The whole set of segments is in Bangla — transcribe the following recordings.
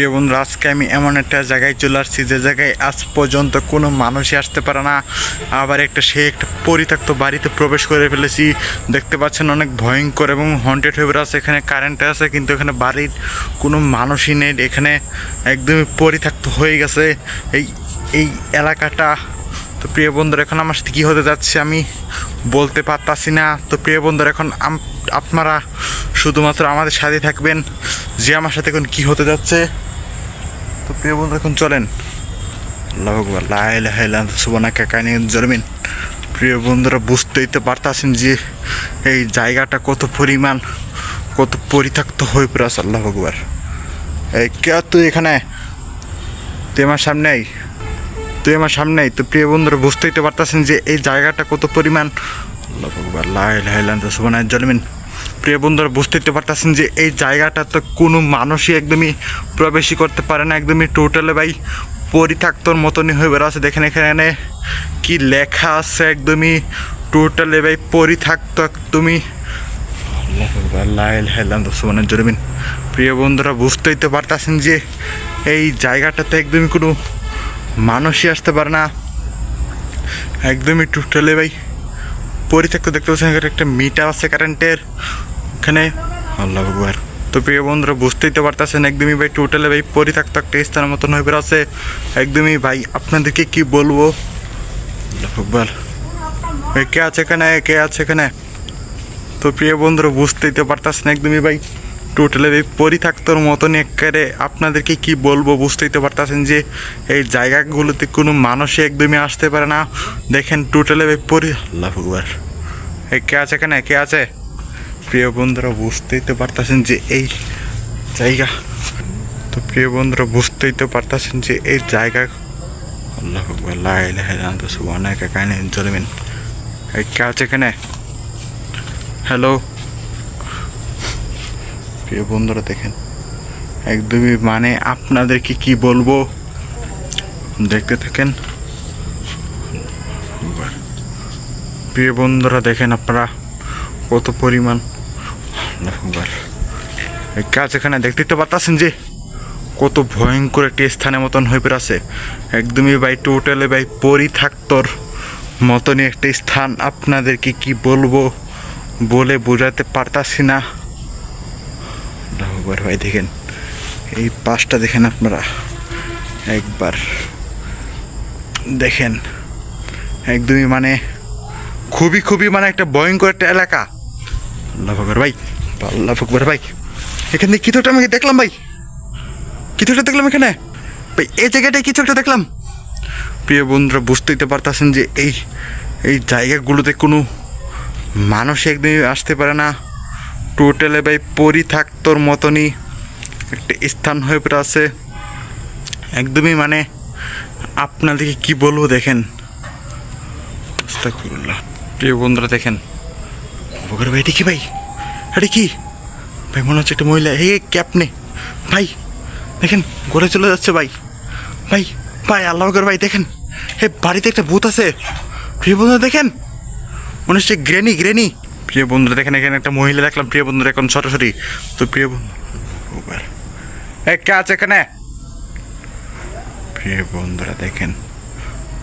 প্রিয় বন্ধু আজকে আমি এমন একটা জায়গায় চলে আসছি যে জায়গায় আজ পর্যন্ত কোনো মানুষই আসতে পারে না। আবার একটা সে একটা পরিত্যক্ত বাড়িতে প্রবেশ করে ফেলেছি। দেখতে পাচ্ছেন অনেক ভয়ঙ্কর এবং হন্টেড হয়ে আছে। এখানে কারেন্ট আছে, কিন্তু এখানে বাড়ির কোনো মানুষই নেই। এখানে একদমই পরিত্যক্ত হয়ে গেছে এই এই এলাকাটা। তো প্রিয় বন্ধুরা, এখন আমার সাথে কী হতে যাচ্ছে আমি বলতে পারতাছি না। তো প্রিয় বন্ধুরা, এখন আপনারা শুধুমাত্র আমাদের সাথে থাকবেন। যে আমার সাথে এখন কী হতে যাচ্ছে? তো প্রিয় বন্ধু এখন চলেন। আল্লাহ আকবার, লা ইলাহা ইল্লা আনতা কানি জরমিন। প্রিয় বন্ধুরা বুঝতেই তো পারতাছেন যে এই জায়গাটা কত পরিমাণ কত পরিত্যক্ত হয়ে পড়ে আছে আল্লাহ আকবার। এই কে তুই এখানে? তুই আমার সামনে আই। তুই আমার সামনে আই। তো প্রিয় বন্ধুরা বুঝতেই তো পারতাছেন যে এই জায়গাটা কত পরিমাণ আল্লাহ আকবার, লা ইলাহা ইল্লা আনতা সুবহানাকা জরমিন। প্রিয় বন্ধুরা বুঝতেই তো পারতাছেন যে এই জায়গাটা তো কোনো মানুষই একদমই প্রবেশই করতে পারে না, একদমই টোটালে ভাই পরিত্যক্তর মতনই হয়ে বেরো আছে দেখেন এখানে কি লেখা আছে, একদমই টোটালে ভাই পরিত্যক্ত, একদমই জরমিন। প্রিয় বন্ধুরা, বুঝতেই তো পারতাছেন যে এই জায়গাটাতে একদমই কোনো মানুষই আসতে পারে না। একদমই টোটালে ভাই পরিত্যক্ত। দেখতে পাচ্ছেন একটা মিটার আছে কারেন্টের এখানে? আল্লাহ আকবার। তো প্রিয় বন্ধুরা, বুঝতেই তো পারতেছেন, একদমই ভাই টোটালে ভাই পরিত্যক্ত একটা স্থানের মতন হয়ে বেরোচ্ছে একদমই ভাই, আপনাদেরকে কি বলব? আল্লাহ কে আছে এখানে? কে আছে এখানে? তো প্রিয় বন্ধুরা, বুঝতেই তো পারতেছেন, একদমই ভাই টোটালে ভাই পরিত্যক্তর মতন একেবারে আপনাদেরকে কি বলব? বুঝতেই তো পারতেছেন যে এই জায়গাগুলোতে কোনো মানুষই একদমই আসতে পারে না। দেখেন টোটালে ভাই পরি আল্লাহ এই কে আছে এখানে? কে আছে? প্রিয় বন্ধুরা, বুঝতেই তো পারতেছেন যে এই জায়গা। তো প্রিয় বন্ধুরা, বুঝতেই তো পারতেছেন যে এই জায়গা। আল্লাহ আকবার, লা ইলাহা ইল্লা আনতা সুবহানাকা কাইনা এই কে আছে এখানে? হ্যালো প্রিয় বন্ধুরা, দেখেন। একদমই মানে আপনাদেরকে কি বলব? দেখতে থাকেন। প্রিয় বন্ধুরা, দেখেন আপনারা কত পরিমাণ এই কাজ এখানে দেখতে তো পারতেছেন যে, কত ভয়ঙ্কর একটি স্থানের মতন হয়ে পড়েছে। একদমই ভাই টোটালে ভাই পরিথাক্তর মতনই একটা স্থান আপনাদেরকে কি বলব বলে বোঝাতে পারতাছি না। আকবার ভাই দেখেন, এই পাশটা দেখেন আপনারা। একবার দেখেন, একদমই মানে খুবই খুবই মানে একটা ভয়ঙ্কর একটা এলাকা। আল্লাহ ভাই আল্লাহ আকবার ভাই। এখানে কিছু একটা আমি দেখলাম ভাই? কিছু একটা দেখলাম এখানে? ভাই, এই জায়গাটায় কিছু একটা দেখলাম। প্রিয় বন্ধুরা, বুঝতেই পারতেছেন যে এই এই জায়গাগুলোতে কোনো মানুষ একদিন আসতে পারে না। টোটালে ভাই পরিথাক্তর মতনই একটা স্থান হয়ে পড়ে আছে। একদমই মানে আপনাদেরকে কি বলব দেখেন? প্রিয় বন্ধুরা দেখেন। ভাই কি ভাই। এটা কি? ভাই, মনে হচ্ছে একটা মহিলা। হে ক্যাপ নে ভাই, দেখেন ঘরে চলে যাচ্ছে, ভাই। ভাই ভাই, আল্লাহ ভাই, দেখেন। হে বাড়িতে একটা ভূত আছে। প্রিয় বন্ধুরা দেখেন। মনে হচ্ছে গ্রেনি গ্রেনি। প্রিয় বন্ধুরা দেখেন, এখানে একটা মহিলা দেখলাম। প্রিয় বন্ধুরা এখন সরাসরি। তো প্রিয় বন্ধু এ, কে আছে এখানে? প্রিয় বন্ধুরা, দেখেন,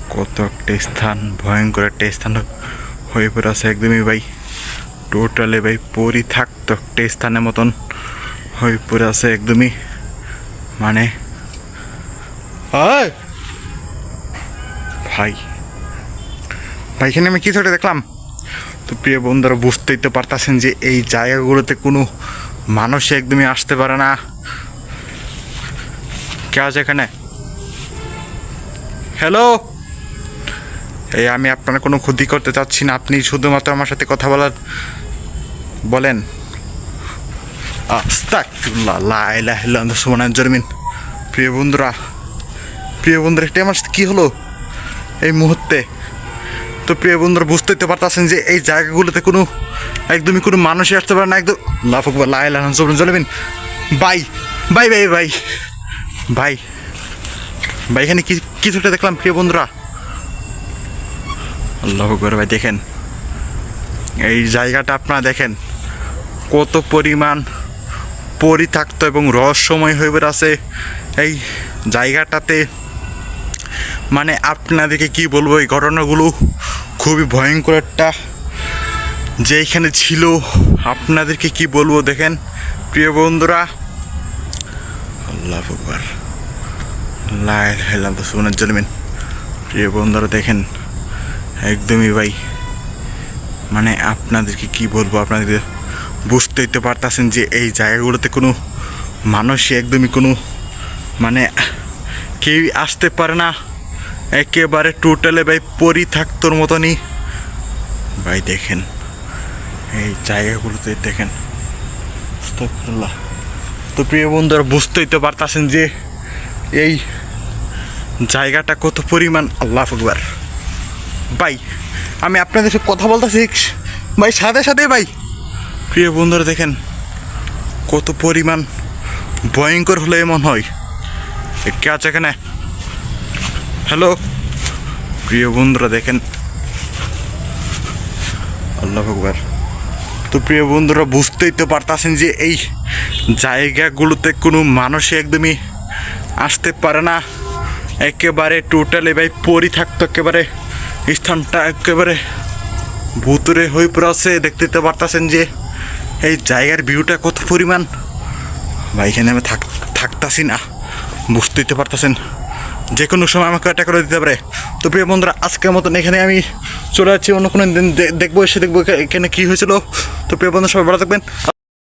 কত একটা স্থান, ভয়ঙ্কর একটা স্থান হয়ে পড়ে আছে, একদমই, ভাই। টোটালে ভাই পরি থাকতো একটা স্থানের মতন হয়ে পড়ে আছে একদমই। মানে! ভাই ভাই এখানে আমি কিছু একটা দেখলাম? তো প্রিয় বন্ধুরা বুঝতেই তো পারতাছেন যে এই জায়গাগুলোতে কোনো মানুষ একদমই আসতে পারে না। কে আছে এখানে? হ্যালো এই আমি আপনার কোনো ক্ষতি করতে চাচ্ছি না। আপনি শুধুমাত্র আমার সাথে কথা বলার বলেন। জরমিন। প্রিয় বন্ধুরা প্রিয় বন্ধুরা এটা আমার কী হলো এই মুহূর্তে? তো প্রিয় বন্ধুরা, বুঝতেই তো পারতেছেন যে এই জায়গাগুলোতে কোনো, একদমই কোনো মানুষই আসতে পারে না, একদম লাফক লাই লাহান চলবেন বাই বাই বাই বাই ভাই ভাই এখানে কিছুটা দেখলাম, প্রিয় বন্ধুরা? আল্লাহ ভাই, দেখেন। এই জায়গাটা আপনারা দেখেন। কত পরিমাণ পরিত্যক্ত এবং রহস্যময় হয়ে বেড়াছে এই জায়গাটাতে। মানে আপনাদেরকে কি বলব, এই ঘটনাগুলো খুবই ভয়ঙ্কর একটা। যে এখানে ছিল, আপনাদেরকে কি বলব দেখেন, প্রিয় বন্ধুরা। আল্লাহ লাইল হেলাম তো প্রিয় বন্ধুরা দেখেন, একদমই ভাই। মানে আপনাদেরকে কি বলব আপনাদেরকে বুঝতেই তো পারতেছেন যে এই জায়গাগুলোতে কোনো মানুষই একদমই কোনো মানে কেউই আসতে পারে না। একেবারে টোটালে ভাই পরিথাক্তর মতনই। ভাই দেখেন, এই জায়গাগুলোতে দেখেন। তো প্রিয় বন্ধুরা, বুঝতেই তো পারতেছেন যে এই জায়গাটা কত পরিমাণ আল্লাহ আকবার। ভাই, আমি আপনাদের সাথে কথা বলতেছি, ভাই, সাথে সাথে ভাই। প্রিয় বন্ধুরা দেখেন, কত পরিমাণ ভয়ঙ্কর হলে এমন হয়। কে আছে এখানে? হ্যালো প্রিয় বন্ধুরা দেখেন, আল্লাহ আকবার। তো প্রিয় বন্ধুরা বুঝতেই তো পারতাছেন যে এই জায়গাগুলোতে কোনো মানুষই একদমই আসতে পারে না। একেবারে টোটালি ভাই পরি থাকতো একেবারে, স্থানটা একেবারে ভুতুরে হয়ে পড়েছে। দেখতে তো পারতাছেন যে এই জায়গার ভিউটা কত পরিমাণ? বা এখানে আমি থাক থাকতাছি না। বুঝতে দিতে পারতেছেন। যে কোনো সময় আমাকে অ্যাটাক করে দিতে পারে। তো প্রিয় বন্ধুরা, আজকের মতন এখানে আমি চলে যাচ্ছি। অন্য কোনো দিন দেখব, এসে দেখব এখানে কী হয়েছিল। তো প্রিয় বন্ধুরা, সবাই ভালো থাকবেন।